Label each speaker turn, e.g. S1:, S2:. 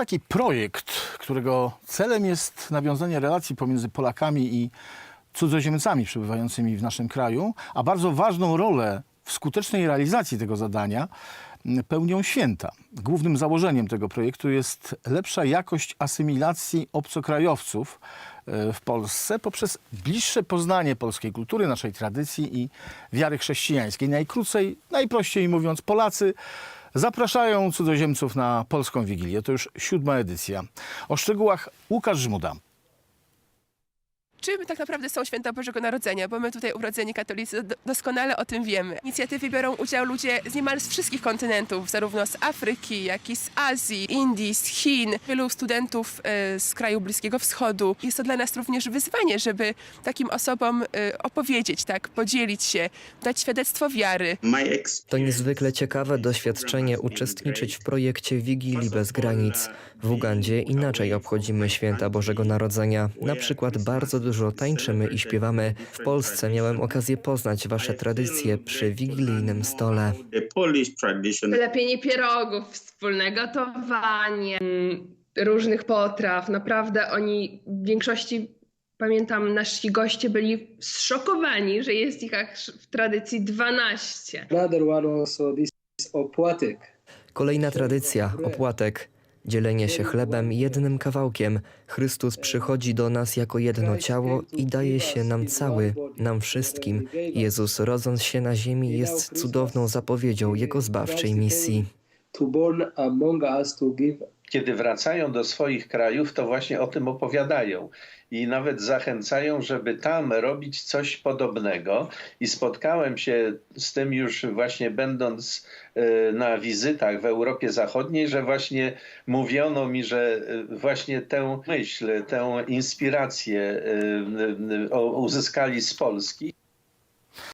S1: taki projekt, którego celem jest nawiązanie relacji pomiędzy Polakami i cudzoziemcami przebywającymi w naszym kraju, a bardzo ważną rolę w skutecznej realizacji tego zadania pełnią święta. Głównym założeniem tego projektu jest lepsza jakość asymilacji obcokrajowców e, w Polsce poprzez bliższe poznanie polskiej kultury, naszej tradycji i wiary chrześcijańskiej. Najkrócej, najprościej mówiąc, Polacy zapraszają cudzoziemców na polską Wigilię. To już siódma edycja. O szczegółach Łukasz Żmuda.
S2: Czym tak naprawdę są święta Bożego Narodzenia? Bo my tutaj urodzeni katolicy do- doskonale o tym wiemy. W inicjatywie biorą udział ludzie z niemal z wszystkich kontynentów, zarówno z Afryki, jak i z Azji, Indii, z Chin, wielu studentów e, z kraju Bliskiego Wschodu. Jest to dla nas również wyzwanie, żeby takim osobom e, opowiedzieć, tak, podzielić się, dać świadectwo wiary.
S3: To niezwykle ciekawe doświadczenie uczestniczyć w projekcie Wigilii bez granic. W Ugandzie inaczej obchodzimy święta Bożego Narodzenia. Na przykład bardzo dużo tańczymy i śpiewamy. W Polsce miałem okazję poznać wasze tradycje przy wigilijnym stole.
S4: Lepienie pierogów, wspólne gotowanie, mm, różnych potraw. Naprawdę oni w większości, pamiętam, nasi goście byli zszokowani, że jest ich aż w tradycji 12.
S5: Another one also this is opłatek.
S3: Kolejna tradycja opłatek. Dzielenie się chlebem jednym kawałkiem. Chrystus przychodzi do nas jako jedno ciało i daje się nam cały, nam wszystkim. Jezus, rodząc się na ziemi, jest cudowną zapowiedzią Jego zbawczej misji.
S5: To born among us to give
S6: kiedy wracają do swoich krajów, to właśnie o tym opowiadają i nawet zachęcają, żeby tam robić coś podobnego. I spotkałem się z tym już właśnie będąc e, na wizytach w Europie Zachodniej, że właśnie mówiono mi, że e, właśnie tę myśl, tę inspirację e, uzyskali z Polski.